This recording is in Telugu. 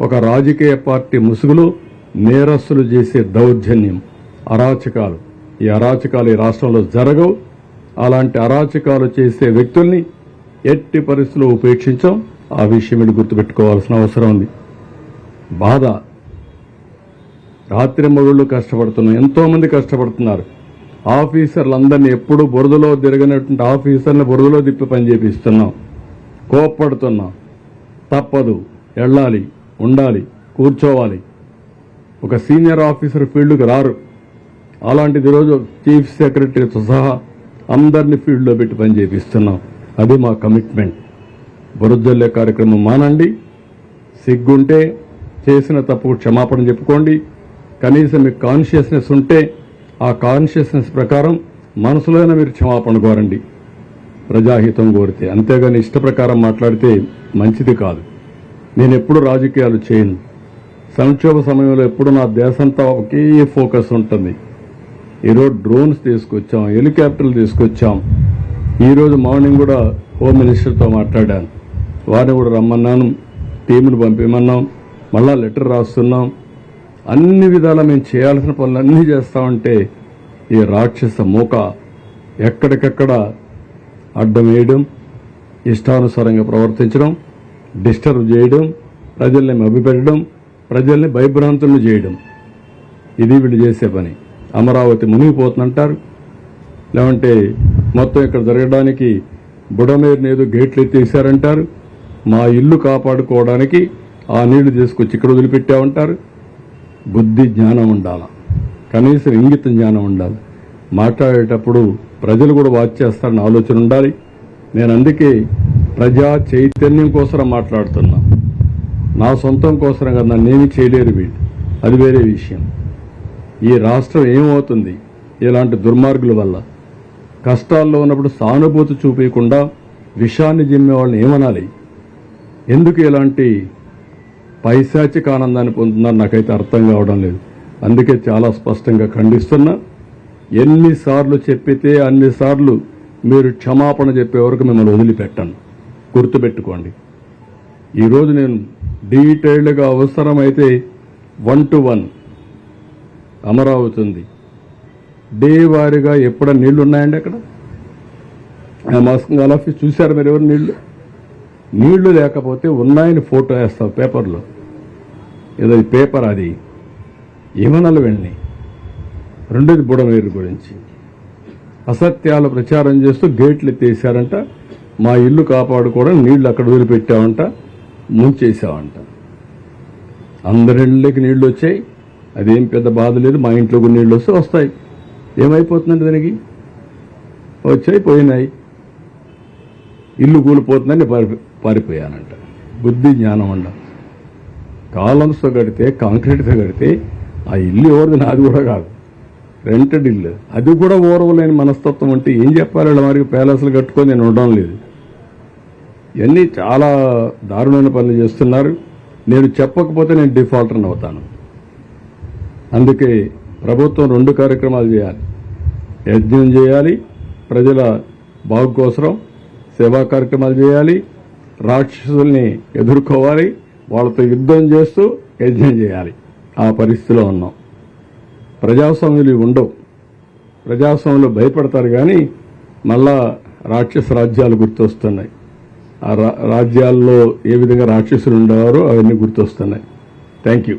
ఒక రాజకీయ పార్టీ ముసుగులో నేరస్తులు చేసే దౌర్జన్యం అరాచకాలు. ఈ అరాచకాలు ఈ రాష్ట్రంలో జరగవు. అలాంటి అరాచకాలు చేసే వ్యక్తుల్ని ఎట్టి పరిస్థితుల్లో ఉపేక్షించాం. ఆ విషయం మీరు గుర్తుపెట్టుకోవాల్సిన అవసరం ఉంది. బాధ. రాత్రి మగుళ్ళు కష్టపడుతున్నాం ఎంతో మంది కష్టపడుతున్నారు. ఆఫీసర్లందరినీ ఎప్పుడు బురదలో తిరగనటువంటి ఆఫీసర్ని బురదలో తిప్పి పని చేపిస్తున్నాం కోప్పడుతున్నాం. తప్పదు. వెళ్ళాలి ఉండాలి కూర్చోవాలి. ఒక సీనియర్ ఆఫీసర్ ఫీల్డ్కి రారు. అలాంటిది ఈరోజు చీఫ్ సెక్రటరీతో సహా అందరినీ ఫీల్డ్లో పెట్టి పని చేపిస్తున్నాం. అది మా కమిట్మెంట్. బురజల్లే కార్యక్రమం మానండి. సిగ్గుంటే చేసిన తప్పు క్షమాపణ చెప్పుకోండి. కనీసం మీకు కాన్షియస్నెస్ ఉంటే ఆ కాన్షియస్నెస్ ప్రకారం మనసులోనే మీరు క్షమాపణ కోరండి. ప్రజాహితం కోరితే అంతేగాని ఇష్ట ప్రకారం మాట్లాడితే మంచిది కాదు. నేను ఎప్పుడు రాజకీయాలు చేయను. సంక్షోభ సమయంలో ఎప్పుడు నా దేశంతా ఒకే ఫోకస్ ఉంటుంది. ఈరోజు డ్రోన్స్ తీసుకొచ్చాం హెలికాప్టర్లు తీసుకొచ్చాం. ఈరోజు మార్నింగ్ కూడా హోమ్ మినిస్టర్తో మాట్లాడాను. వారిని కూడా రమ్మన్నాను టీమును పంపిమన్నాం మళ్ళా లెటర్ రాస్తున్నాం. అన్ని విధాలా మేము చేయాల్సిన పనులన్నీ చేస్తామంటే ఈ రాక్షస మూక ఎక్కడికక్కడ అడ్డం వేయడం ఇష్టానుసారంగా ప్రవర్తించడం డిస్టర్బ్ చేయడం ప్రజల్ని మభ్యపెట్టడం ప్రజల్ని భయభ్రాంతులు చేయడం. ఇది వీళ్ళు చేసే పని. అమరావతి మునిగిపోతుందంటారు. లేవంటే మొత్తం ఇక్కడ జరగడానికి బుడమేరుని ఏదో గేట్లు ఎత్తేసారంటారు మా ఇల్లు కాపాడుకోవడానికి ఆ నీళ్ళు తీసుకొచ్చి ఇక్కడ వదిలిపెట్టామంటారు బుద్ధి జ్ఞానం ఉండాలి. కనీసం ఇంగిత జ్ఞానం ఉండాలి. మాట్లాడేటప్పుడు ప్రజలు కూడా వాచ్ చేస్తారని ఆలోచన ఉండాలి. నేను అందుకే ప్రజా చైతన్యం కోసం మాట్లాడుతున్నా. నా సొంతం కోసం కదా నేను చేయలేరు వీళ్ళు. అది వేరే విషయం. ఈ రాష్ట్రం ఏమవుతుంది? ఇలాంటి దుర్మార్గుల వల్ల. కష్టాల్లో ఉన్నప్పుడు సానుభూతి చూపించకుండా విషాన్ని జిమ్మే వాళ్ళని ఏమనాలి? ఎందుకు ఇలాంటి పైశాచిక ఆనందాన్ని పొందుతున్నారు? నాకైతే అర్థం కావడం లేదు. అందుకే చాలా స్పష్టంగా ఖండిస్తున్నా. ఎన్నిసార్లు చెప్పితే అన్నిసార్లు మీరు క్షమాపణ చెప్పే వరకు మిమ్మల్ని వదిలిపెట్టను. గుర్తుపెట్టుకోండి. ఈరోజు నేను డీటెయిల్డ్గా అవసరమైతే వన్ టు వన్ అమరావతి ఉంది డే వారీగా ఎప్పుడ నీళ్ళు ఉన్నాయండి అక్కడ? ఆ ఆఫీస్ చూశారు మీరు ఎవరు నీళ్ళు? నీళ్ళు లేకపోతే ఉన్నాయని ఫోటో వేస్తావు పేపర్లో. ఏదో పేపర్ అది. ఏమనాలి వెళ్ళి రెండోది బుడమేరు గురించి. అసత్యాలు ప్రచారం చేస్తూ గేట్లు ఎత్తేసారంట మా ఇల్లు కాపాడుకోవడం నీళ్ళు అక్కడ వదిలిపెట్టామంట ముంచేసామంట అందరిళ్ళకి నీళ్ళు వచ్చాయి. అదేం పెద్ద బాధ లేదు మా ఇంట్లో కూడా నీళ్ళు వస్తే వస్తాయి. ఏమైపోతుందండి దానికి? వచ్చాయి పోయినాయి. ఇల్లు కూలిపోతుందని పారి పారిపోయానంట. బుద్ధి జ్ఞానం అండ కాలమ్స్తో కడితే కాంక్రీట్తో కడితే ఆ ఇల్లు ఎవరిది? నాది కూడా కాదు. రెంటెడ్ ఇల్లు. అది కూడా ఓర్వలేని మనస్తత్వం అంటే ఏం చెప్పాలి? వీళ్ళ వారికి ప్యాలెస్లు కట్టుకొని నేను ఉండడం లేదు. ఇవన్నీ చాలా దారుణమైన పనులు చేస్తున్నారు. నేను చెప్పకపోతే నేను డిఫాల్టర్ని అవుతాను. అందుకే ప్రభుత్వం రెండు కార్యక్రమాలు చేయాలి. యజ్ఞం చేయాలి ప్రజల బాగు కోసరం సేవా కార్యక్రమాలు చేయాలి రాక్షసుల్ని ఎదుర్కోవాలి వాళ్ళతో యుద్ధం చేస్తూ యజ్ఞం చేయాలి. ఆ పరిస్థితిలో ఉన్నాం. ప్రజాస్వామ్యులు ఇవి ఉండవు. ప్రజాస్వామ్యంలో భయపడతారు కానీ మళ్ళా రాక్షస రాజ్యాలు గుర్తొస్తున్నాయి. ఆ రా- రాజ్యాల్లో ఏ విధంగా రాక్షసులు ఉండేవారో అవన్నీ గుర్తొస్తున్నాయి. Thank you